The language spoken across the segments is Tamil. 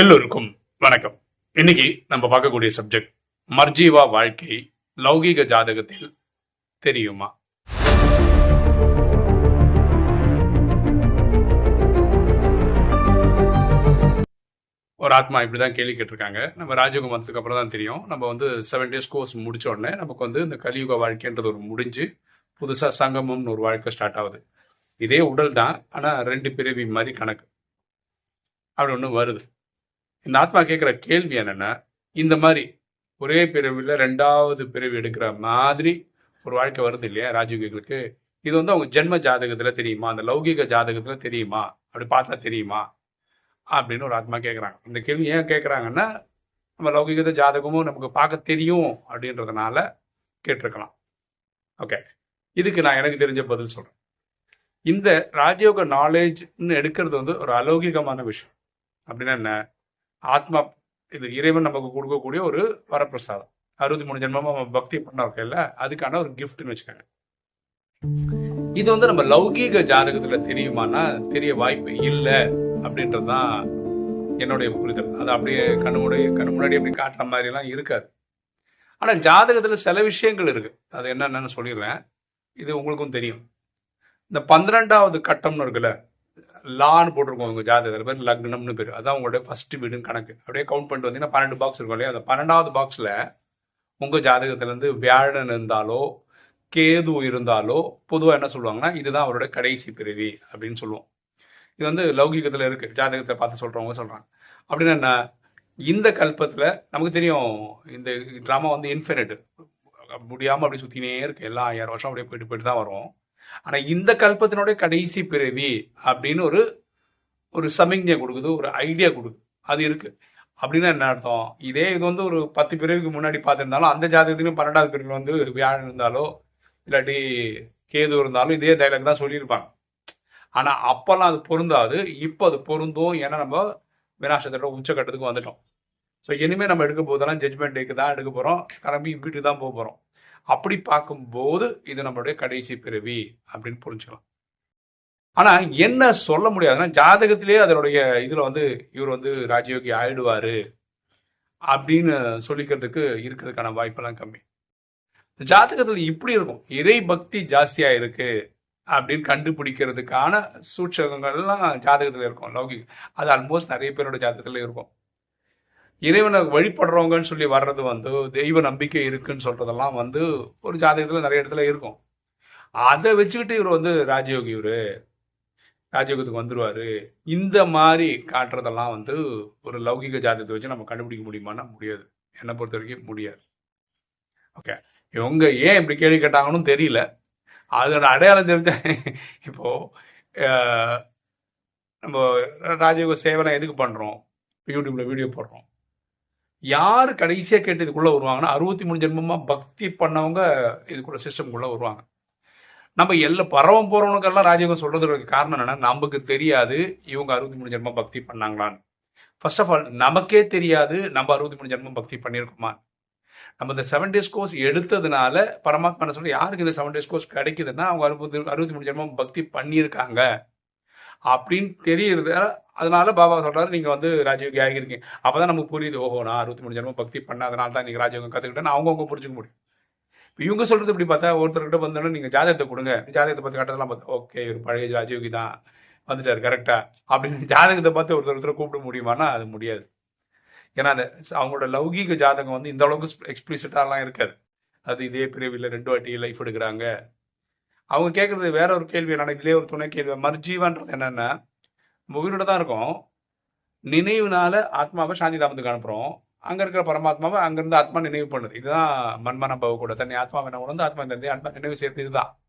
எல்லோருக்கும் வணக்கம். இன்னைக்கு நம்ம பார்க்கக்கூடிய சப்ஜெக்ட் மர்ஜீவா வாழ்க்கை லௌகீக ஜாதகத்தில் தெரியுமா? ஒரு ஆத்மா இப்படிதான் கேள்வி கேட்டிருக்காங்க. நம்ம ராஜயோகம் வந்ததுக்கு அப்புறம் தான் தெரியும். நம்ம வந்து செவன் டேஸ் கோர்ஸ் முடிச்ச உடனே நமக்கு வந்து இந்த கலியுக வாழ்க்கைன்றது ஒரு முடிஞ்சு புதுசா சங்கமம்னு ஒரு வாழ்க்கை ஸ்டார்ட் ஆகுது. இதே உடல் தான் ஆனா ரெண்டு பிறவி மாதிரி கணக்கு. அப்படி ஒன்று வருது. இந்த ஆத்மா கேட்குற கேள்வி என்னென்னா இந்த மாதிரி ஒரே பிறவியில் ரெண்டாவது பிறவி எடுக்கிற மாதிரி ஒரு வாழ்க்கை வருது இல்லையா ராஜயோகிகளுக்கு? இது வந்து அவங்க ஜென்ம ஜாதகத்தில் தெரியுமா? அந்த லௌகிக ஜாதகத்தில் தெரியுமா? அப்படி பார்த்தா தெரியுமா? அப்படின்னு ஒரு ஆத்மா கேட்குறாங்க இந்த கேள்வி ஏன் கேட்குறாங்கன்னா நம்ம லௌகிகத ஜாதகமும் நமக்கு பார்க்க தெரியும் அப்படின்றதுனால கேட்டிருக்கலாம். ஓகே இதுக்கு நான் எனக்கு தெரிஞ்ச பதில் சொல்கிறேன் இந்த ராஜயோக நாலேஜ்னு எடுக்கிறது வந்து ஒரு அலௌகிகமான விஷயம். அப்படின்னா என்ன? ஆத்மா இது இறைவன் நமக்கு கொடுக்கக்கூடிய ஒரு வரப்பிரசாதம். அறுபத்தி மூணு ஜென்மமா நம்ம பக்தி பண்ண இருக்கல அதுக்கான ஒரு கிஃப்ட்னு வச்சுக்காங்க. இது வந்து நம்ம லௌகீக ஜாதகத்துல தெரியுமானா தெரிய வாய்ப்பு இல்லை அப்படின்றதுதான் என்னுடைய புரிதல். அது அப்படியே கண்ணு முன்னாடி கண்ணு முன்னாடி அப்படி காட்டுற மாதிரி எல்லாம் இருக்காது. ஆனா ஜாதகத்துல சில விஷயங்கள் இருக்கு. அது என்னென்னு சொல்லிடுறேன். இது உங்களுக்கும் தெரியும். இந்த பன்னிரெண்டாவது கட்டம்னு இருக்குல்ல? லான்னு போட்டிருக்கோம் உங்கள் ஜாதகத்தில் பேர் லக்னம்னு பேர். அதான் உங்களுடைய ஃபர்ஸ்ட் வீடுன்னு கணக்கு. அப்படியே கவுண்ட் பண்ணிட்டு வந்தீங்கன்னா பன்னெண்டு பாக்ஸ் இருக்கும் இல்லையா? அந்த பன்னெண்டாவது பாக்ஸில் உங்கள் ஜாதகத்துலேருந்து வியாழன் இருந்தாலோ கேது இருந்தாலோ பொதுவாக என்ன சொல்லுவாங்கன்னா இதுதான் அவரோட கடைசி பிறவி அப்படின்னு சொல்லுவோம். இது வந்து லௌகிகத்தில் இருக்குது ஜாதகத்தை பார்த்து சொல்கிறவங்க சொல்கிறாங்க அப்படின்னா என்ன? இந்த கல்பத்தில் நமக்கு தெரியும் இந்த ட்ராமா வந்து இன்ஃபினிட் முடியாமல் அப்படி சுற்றினே இருக்குது எல்லா ஆயிரம் வருஷம் அப்படியே போயிட்டு போயிட்டு தான் வரும். ஆனா இந்த கல்பத்தினுடைய கடைசி பிறவி அப்படின்னு ஒரு ஒரு சமிக்ஞை கொடுக்குது ஒரு ஐடியா கொடுக்குது. அது இருக்கு. அப்படின்னா என்ன அர்த்தம்? இதே இது வந்து ஒரு பத்து பிறவிக்கு முன்னாடி பார்த்துருந்தாலும் அந்த ஜாதகத்திலும் பன்னெண்டாவது பிறகு வந்து வியாழன் இருந்தாலோ இல்லாட்டி கேது இருந்தாலும் இதே டைலாக் தான் சொல்லியிருப்பாங்க. ஆனா அப்பெல்லாம் அது பொருந்தாது. இப்போ அது பொருந்தும் ஏன்னா நம்ம வினாசத்தோட உச்சக்கட்டத்துக்கு வந்துட்டோம். ஸோ இனிமேல் நம்ம எடுக்க போதெல்லாம் ஜட்மெண்ட் டேக்கு தான் எடுக்க போகிறோம் கிளம்பி வீட்டுக்கு தான் போக போகிறோம் அப்படி பார்க்கும்போது இது நம்மளுடைய கடைசி பிறவி அப்படின்னு புரிஞ்சுக்கலாம். ஆனா என்ன சொல்ல முடியாதுன்னா ஜாதகத்திலேயே அதனுடைய இதுல வந்து இவர் வந்து ராஜயோகி ஆயிடுவாரு அப்படின்னு சொல்லிக்கிறதுக்கு இருக்கிறதுக்கான வாய்ப்பெல்லாம் கம்மி. ஜாதகத்துல இப்படி இருக்கும். இறை பக்தி ஜாஸ்தியா இருக்கு அப்படின்னு கண்டுபிடிக்கிறதுக்கான சூட்சகங்கள்லாம் ஜாதகத்துல இருக்கும் லௌகிக் அது ஆல்மோஸ்ட் நிறைய பேரோட ஜாதகத்துல இருக்கும். இறைவனை வழிபடுறவங்கன்னு சொல்லி வர்றது வந்து தெய்வ நம்பிக்கை இருக்குன்னு சொல்றதெல்லாம் வந்து ஒரு ஜாதகத்துல நிறைய இடத்துல இருக்கும். அதை வச்சுக்கிட்டு இவர் வந்து ராஜயோகி இவரு. ராஜயோகத்துக்கு வந்துருவாரு. இந்த மாதிரி காட்டுறதெல்லாம் வந்து ஒரு லௌகிக ஜாதகத்தை வச்சு நம்ம கண்டுபிடிக்க முடியுமான்னா முடியாது. என்னை பொறுத்த வரைக்கும் முடியாது. ஓகே இவங்க ஏன் இப்படி கேள்வி கேட்டாங்கன்னு தெரியல. அதோட அடையாளம் தெரிஞ்ச இப்போ நம்ம ராஜயோக சேவனை எதுக்கு பண்ணுறோம் யூடியூப்ல வீடியோ போடுறோம். யார் கடைசியாக கேட்டு இதுக்குள்ளே வருவாங்கன்னா அறுபத்தி மூணு ஜென்மமாக பக்தி பண்ணவங்க இதுக்குள்ள சிஸ்டம்குள்ளே வருவாங்க. நம்ம எல்லா பரவம் போகிறவனுக்கெல்லாம் ராஜயோகம் சொல்கிறதுக்கு காரணம் என்னென்னா நமக்கு தெரியாது இவங்க அறுபத்தி மூணு ஜென்மம் பக்தி பண்ணாங்களான்னு. ஃபர்ஸ்ட் ஆஃப் ஆல் நமக்கே தெரியாது நம்ம அறுபத்தி மூணு ஜென்மம் பக்தி பண்ணியிருக்கோமா? நம்ம இந்த செவன் டேஸ் கோர்ஸ் எடுத்ததுனால பரமாத்மா சொல்லி யாருக்கு இந்த செவன் டேஸ் கோர்ஸ் கிடைக்குதுன்னா அவங்க அறுபத்தி அறுபத்தி மூணு ஜென்மம் பக்தி பண்ணியிருக்காங்க. அப்படின்னு தெரியுது அதனால பாபா சொல்றாரு நீங்க வந்து ராஜயோகி ஆகியிருக்கீங்க அப்பதான் நமக்கு புரியுது ஓஹோ நான் அறுபத்தி மூணு ஜென்மம் பக்தி பண்ணாதனால தான் நீங்க ராஜயோகம் கத்துக்கிட்டேன்னு அவங்கவுங்க புரிஞ்சுக்க முடியும். இவங்க சொல்றது இப்படி பார்த்தா ஒருத்தர்கிட்ட வந்தோடனே நீங்க ஜாதகத்தை கொடுங்க. ஜாதகத்தை பார்த்து கட்டதெல்லாம் பார்த்தா ஓகே ஒரு பழைய ராஜயோகி தான் வந்துட்டாரு கரெக்டா அப்படின்னு ஜாதகத்தை பார்த்து ஒருத்தர் ஒருத்தர் கூப்பிட முடியுமானா அது முடியாது. ஏன்னா அந்த அவங்களோட லௌகீக ஜாதகம் வந்து இந்த அளவுக்கு எக்ஸ்பிளிசிட்டாலாம் இருக்காது. அது இதே பிரிவில் ரெண்டு வாட்டி லைஃப் எடுக்கிறாங்க. அவங்க கேட்கறது வேற ஒரு கேள்வி என்னன்னா இதுலேயே ஒரு துணை கேள்வி மர்ஜீவான்றது என்னன்னா உயிரோட தான் இருக்கும். நினைவுனால ஆத்மாவை சாந்தி தாமத்துக்கு அனுப்புறோம். அங்க இருக்கிற பரமாத்மாவை அங்கிருந்து ஆத்மா நினைவு பண்ணுது. இதுதான் மன்மன பவ கூட. தன்னை ஆத்மா என்ன உணர்ந்து ஆத்மா தந்தை ஆத்மா நினைவு சேர்த்து இதுதான்.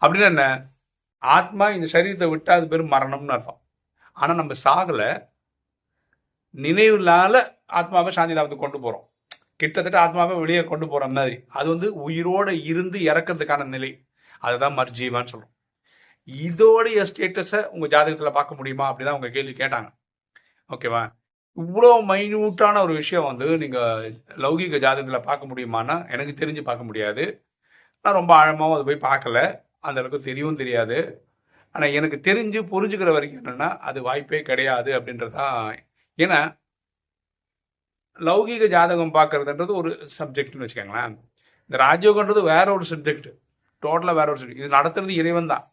அப்படின்னு என்ன? ஆத்மா இந்த சரீரத்தை விட்டு அது பேர் மரணம்னு அர்த்தம். ஆனா நம்ம சாகல. நினைவுனால ஆத்மாவை சாந்தி தாமத்துக்கு கொண்டு போறோம். கிட்டத்தட்ட ஆத்மாவை வெளியே கொண்டு போற மாதிரி. அது வந்து உயிரோட இருந்து இறக்கிறதுக்கான நிலை. அதுதான் மர்ஜீவான்னு சொல்றோம். இதோடைய ஸ்டேட்டஸை உங்கள் ஜாதகத்தில் பார்க்க முடியுமா அப்படிதான் உங்கள் கேள்வி கேட்டாங்க. ஓகேவா இவ்வளோ மைன்யூட்டான ஒரு விஷயம் வந்து நீங்கள் லௌகிக ஜாதகத்தில் பார்க்க முடியுமான்னா எனக்கு தெரிஞ்சு பார்க்க முடியாது. நான் ரொம்ப ஆழமாகவும் அது போய் பார்க்கல. அந்த அளவுக்கு தெரியவும் தெரியாது. ஆனால் எனக்கு தெரிஞ்சு புரிஞ்சுக்கிற வரைக்கும் என்னென்னா அது வாய்ப்பே கிடையாது அப்படின்றதான் ஏன்னா லௌகீக ஜாதகம் பார்க்கறதுன்றது ஒரு சப்ஜெக்ட்னு வச்சுக்கோங்களேன். இந்த ராஜயோகன்றது வேற ஒரு சப்ஜெக்ட் டோட்டலாக வேற ஒரு சப்ஜெக்ட் இது நடத்துறது இறைவன் தான்.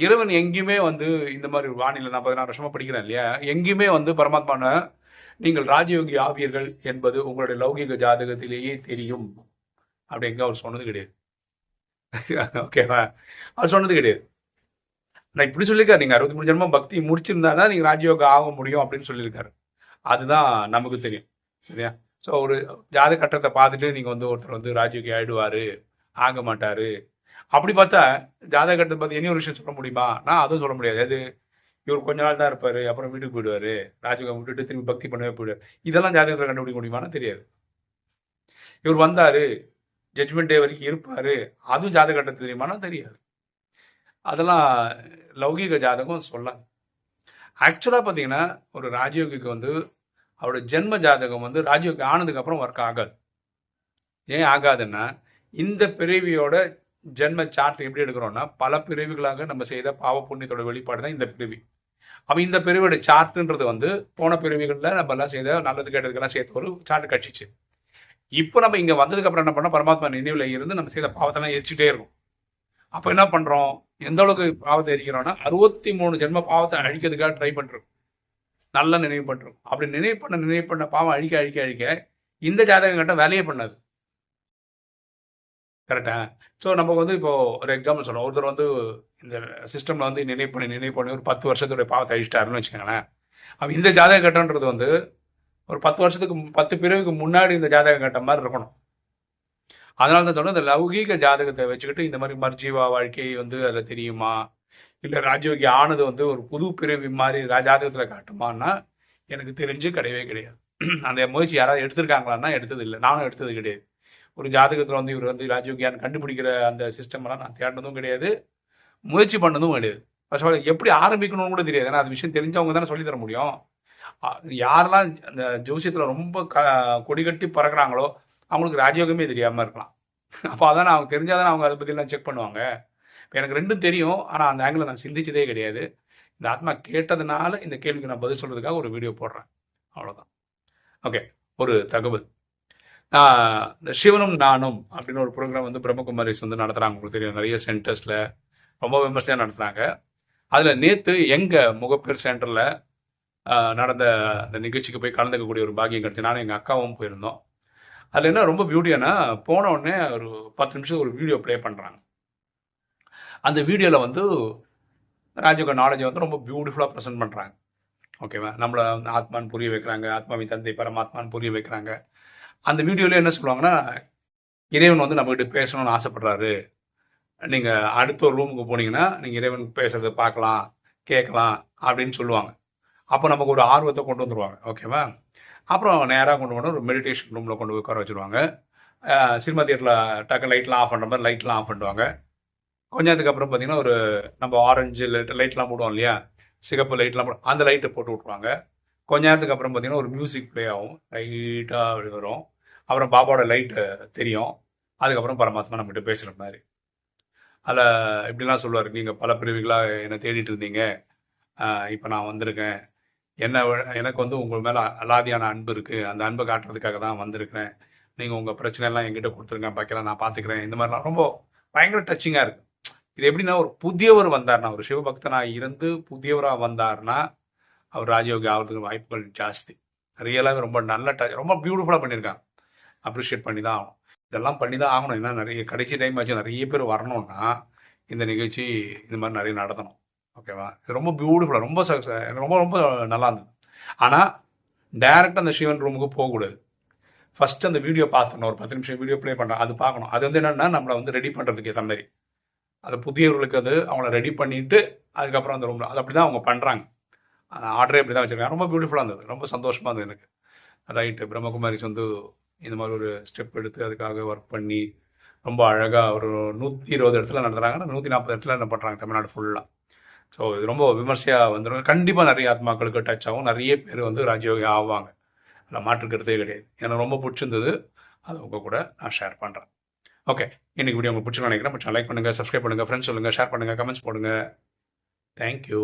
இறைவன் எங்கேயுமே வந்து இந்த மாதிரி வானிலை நான் பதினாறு வருஷமா படிக்கிறேன் இல்லையா? எங்கேயுமே வந்து பரமாத்மான நீங்கள் ராஜயோகி ஆவீர்கள் என்பது உங்களுடைய லௌகிக ஜாதகத்திலேயே தெரியும். அப்படி எங்க அவர் சொன்னது கிடையாது. ஓகேவா அவர் சொன்னது கிடையாது. நான் இப்படி சொல்லியிருக்காரு. நீங்க அறுபத்தி மூணு ஜென்மம் பக்தி முடிச்சிருந்தாதான் நீங்க ராஜயோகா ஆக முடியும் அப்படின்னு சொல்லியிருக்காரு. அதுதான் நமக்கு தெரியும். சரியா? ஸோ ஒரு ஜாத கட்டத்தை பார்த்துட்டு நீங்க வந்து ஒருத்தர் வந்து ராஜயோகி ஆயிடுவாரு ஆக மாட்டாரு அப்படி பார்த்தா ஜாதக கட்டத்தை பார்த்து இனி ஒரு விஷயம் சொல்ல முடியுமா? நான் அதுவும் சொல்ல முடியாது. அது இவர் கொஞ்ச நாள் தான் இருப்பாரு அப்புறம் வீட்டுக்கு போயிடுவாரு. ராஜயோகம் விட்டுட்டு திரும்பி பக்தி பண்ணவே போயிடுவார். இதெல்லாம் ஜாதகத்தில் கண்டுபிடிக்க முடியுமான்னு தெரியாது. இவர் வந்தார் ஜட்மெண்ட் டே வரைக்கும் இருப்பார். அதுவும் ஜாதக கட்டத்து தெரியுமானா தெரியாது. அதெல்லாம் லௌகீக ஜாதகம் சொல்லாது. ஆக்சுவலாக பார்த்தீங்கன்னா ஒரு ராஜயோகிக்கு வந்து அவரோட ஜென்ம ஜாதகம் வந்து ராஜயோகி ஆனதுக்கு அப்புறம் ஒர்க் ஆகாது. ஏன் ஆகாதுன்னா இந்த பிறவியோட ஜென்ம சார்ட் எப்படி எடுக்கிறோம்னா பல பிரிவுகளாக நம்ம செய்த பாவ புண்ணியத்தோட வெளிப்பாடு தான் இந்த பிரிவி. அப்போ இந்த பிரிவியோட சார்ட்டுன்றது வந்து போன பிரிவுகளில் நம்ம எல்லாம் செய்த நல்லது கேட்டதுக்கெல்லாம் சேர்த்து ஒரு சார்ட் கட்சிச்சு. இப்போ நம்ம இங்கே வந்ததுக்கு அப்புறம் என்ன பண்ணோம்? பரமாத்மா நினைவில் இருந்து நம்ம செய்த பாவத்தெல்லாம் எரிச்சுட்டே இருக்கும். அப்போ என்ன பண்ணுறோம் எந்த அளவுக்கு பாவத்தை எரிக்கிறோம்னா அறுபத்தி மூணு ஜென்ம பாவத்தை அழிக்கிறதுக்காக ட்ரை பண்ணுறோம் நல்லா நினைவு பண்ணுறோம் அப்படி நினைவு பண்ண நினைவு பண்ண பாவம் அழிக்க அழிக்க அழிக்க இந்த ஜாதகம் கட்ட வேலையே பண்ணாது. கரெக்டா? ஸோ நமக்கு வந்து இப்போ ஒரு எக்ஸாம்பிள் சொல்லணும் ஒருத்தர் வந்து இந்த சிஸ்டம்ல வந்து நினைவு பண்ணி நினைவு பண்ணி ஒரு பத்து வருஷத்துடைய பாவத்தை அழிச்சிட்டாருன்னு வச்சுக்கோங்களேன். அப்போ இந்த ஜாதக கட்டன்றது வந்து ஒரு பத்து வருஷத்துக்கு பத்து பிறகுக்கு முன்னாடி இந்த ஜாதக கட்டம் மாதிரி இருக்கணும். அதனால தான் சொல்றேன் இந்த லௌகீக ஜாதகத்தை வச்சுக்கிட்டு இந்த மாதிரி மர்ஜீவா வாழ்க்கை வந்து அதில் தெரியுமா? இல்லை ராஜயோகி ஆனது வந்து ஒரு புது பிறவி மாதிரி ஜாதகத்தில் காட்டுமான்னா எனக்கு தெரிஞ்சு கிடையவே கிடையாது. அந்த முயற்சி யாராவது எடுத்திருக்காங்களான்னா எடுத்தது இல்லை. நானும் எடுத்தது கிடையாது. ஒரு ஜாதகத்தில் வந்து இவர் வந்து ராஜயோகியான் கண்டுபிடிக்கிற அந்த சிஸ்டம் எல்லாம் நான் தேடினதும் கிடையாது. முயற்சி பண்ணதும் கிடையாது. ஃபர்ஸ்ட் ஆஃப் ஆல் எப்படி ஆரம்பிக்கணும்னு கூட தெரியாது. ஏன்னா அது விஷயம் தெரிஞ்சவங்க தானே சொல்லித்தர முடியும். யாரெல்லாம் அந்த ஜோசியத்தில் ரொம்ப க கொடி கட்டி பறக்குறாங்களோ அவங்களுக்கு ராஜயோகமே தெரியாமல் இருக்கலாம். அப்போ அதான் அவங்க தெரிஞ்சாதான் அவங்க அதை பற்றிலாம் செக் பண்ணுவாங்க. இப்போ எனக்கு ரெண்டும் தெரியும். ஆனால் அந்த ஆங்கிள் நான் சிந்திச்சதே கிடையாது. இந்த ஆத்மா கேட்டதுனால இந்த கேள்விக்கு நான் பதில் சொல்கிறதுக்காக ஒரு வீடியோ போடுறேன். அவ்வளோதான் ஓகே ஒரு தகவல். சிவனும் நானும் அப்படின்னு ஒரு ப்ரோக்ராம் வந்து பிரம்மகுமாரிஸ் வந்து நடத்துகிறாங்க உங்களுக்கு தெரியும் நிறைய சென்டர்ஸில் ரொம்ப விமர்சையாக நடத்துகிறாங்க அதில் நேற்று எங்கள் முகப்பேர் சென்டரில் நடந்த அந்த நிகழ்ச்சிக்கு போய் கலந்துக்கக்கூடிய ஒரு பாக்கியம் கிடைச்சி நானும் எங்கள் அக்காவும் போயிருந்தோம். அதில் என்ன ரொம்ப பியூட்டியானா போன உடனே ஒரு பத்து நிமிஷம் ஒரு வீடியோ ப்ளே பண்ணுறாங்க அந்த வீடியோவில் வந்து ராஜயோக நாலேஜை வந்து ரொம்ப பியூட்டிஃபுல்லாக ப்ரெசென்ட் பண்ணுறாங்க ஓகேவா நம்மளை ஆத்மான்னு புரிய வைக்கிறாங்க. ஆத்மாவின் தந்தை பரமாத்மான்னு புரிய வைக்கிறாங்க. அந்த வீடியோவில் என்ன சொல்லுவாங்கன்னா இறைவன் வந்து நம்மகிட்ட பேசணும்னு ஆசைப்படுறாரு. நீங்கள் அடுத்த ஒரு ரூமுக்கு போனீங்கன்னா நீங்கள் இறைவன் பேசுறதை பார்க்கலாம் கேட்கலாம் அப்படின்னு சொல்லுவாங்க. அப்போ நமக்கு ஒரு ஆர்வத்தை கொண்டு வந்துருவாங்க. ஓகேவா அப்புறம் நேராக கொண்டு போனால் ஒரு மெடிடேஷன் ரூமில் கொண்டு போய் உட்கார வச்சுருவாங்க. சினிமா தியேட்டரில் டக்கு லைட்லாம் ஆஃப் பண்ணுற மாதிரி லைட்லாம் ஆஃப் பண்ணுவாங்க கொஞ்ச நேரத்துக்கு அப்புறம் பார்த்தீங்கன்னா ஒரு நம்ம ஆரஞ்சு லைட் லைட்லாம் போடுவோம் இல்லையா? சிகப்பு லைட்லாம் போட அந்த லைட்டை போட்டு விட்ருவாங்க கொஞ்ச நேரத்துக்கு அப்புறம் பார்த்தீங்கன்னா ஒரு மியூசிக் ப்ளே ஆகும். லைட்டாக அப்படி வரும். அப்புறம் பாபாவோட லைட்டு தெரியும். அதுக்கப்புறம் பரமாத்மா நம்மகிட்ட பேசுகிற மாதிரி. அதில் இப்படிலாம் சொல்லுவார். நீங்கள் பல பிரிவுகளாக என்னை தேடிட்டு இருந்தீங்க. இப்போ நான் வந்திருக்கேன். என்ன எனக்கு வந்து உங்கள் மேலே அலாதியான அன்பு இருக்குது அந்த அன்பை காட்டுறதுக்காக தான் வந்திருக்கிறேன். நீங்கள் உங்கள் பிரச்சனையெல்லாம் எங்கிட்ட கொடுத்துருங்க. பார்க்கலாம் நான் பார்த்துக்கிறேன் இந்த மாதிரிலாம் ரொம்ப பயங்கர டச்சிங்காக இருக்குது இது எப்படின்னா ஒரு புதியவர் வந்தார்னா ஒரு சிவபக்தனாக இருந்து புதியவராக வந்தார்னா அவர் ராஜயோகி ஆகிறதுக்கு வாய்ப்புகள் ஜாஸ்தி. ரியலாகவே ரொம்ப நல்ல டச் ரொம்ப பியூட்டிஃபுல்லாக பண்ணியிருக்காங்க. அப்ரிஷியேட் பண்ணி தான் ஆகணும். இதெல்லாம் பண்ணி தான் ஆகணும். ஏன்னா நிறைய கடைசி டைம் ஆச்சு நிறைய பேர் வரணும்னா இந்த நிகழ்ச்சி இந்த மாதிரி நிறைய நடத்தணும். ஓகேவா இது ரொம்ப பியூட்டிஃபுல்லாக ரொம்ப ரொம்ப ரொம்ப நல்லா இருந்தது. ஆனால் டேரெக்டாக அந்த சிவன் ரூமுக்கு போகக்கூடாது ஃபஸ்ட்டு அந்த வீடியோ பார்த்துக்கணும் ஒரு பத்து நிமிஷம் வீடியோ ப்ளே பண்ணுறோம் அது பார்க்கணும். அது வந்து என்னென்னா நம்மளை வந்து ரெடி பண்ணுறதுக்கு ஏற்ற மாதிரி. அது புதியவர்களுக்கு அது அவங்கள ரெடி பண்ணிட்டு அதுக்கப்புறம் அந்த ரூமில் அது அப்படி தான் அவங்க பண்ணுறாங்க ஆர்டரே அப்படி தான் வச்சுருக்காங்க. ரொம்ப பியூட்டிஃபுல்லாக இருந்தது. ரொம்ப சந்தோஷமாக இருந்தது எனக்கு. ரைட்டு பிரம்மகுமாரிஸ் வந்து இந்த மாதிரி ஒரு ஸ்டெப் எடுத்து அதுக்காக ஒர்க் பண்ணி ரொம்ப அழகாக ஒரு நூற்றி இருபது இடத்துல நடத்துகிறாங்க நூற்றி நாற்பது இடத்துல என்ன பண்ணுறாங்க தமிழ்நாடு ஃபுல்லாக ஸோ இது ரொம்ப விமர்சையாக வந்துடும் கண்டிப்பாக நிறைய ஆத்மாக்களுக்கு டச் ஆகும். நிறைய பேர் வந்து ராஜயோகி ஆவாங்க. அதில் மாற்றுக்கிறதே கிடையாது. எனக்கு ரொம்ப பிடிச்சிருந்தது. அதை உங்கள் கூட நான் ஷேர் பண்ணுறேன் ஓகே இன்னைக்கு வீடியோ உங்களுக்கு பிடிச்சிருக்கேன் நினைக்கிறேன். லைக் பண்ணுங்கள் சப்ஸ்கிரைப் பண்ணுங்கள் ஃப்ரெண்ட்ஸ் சொல்லுங்கள் ஷேர் பண்ணுங்கள் கமெண்ட்ஸ் போடுங்க தேங்க்யூ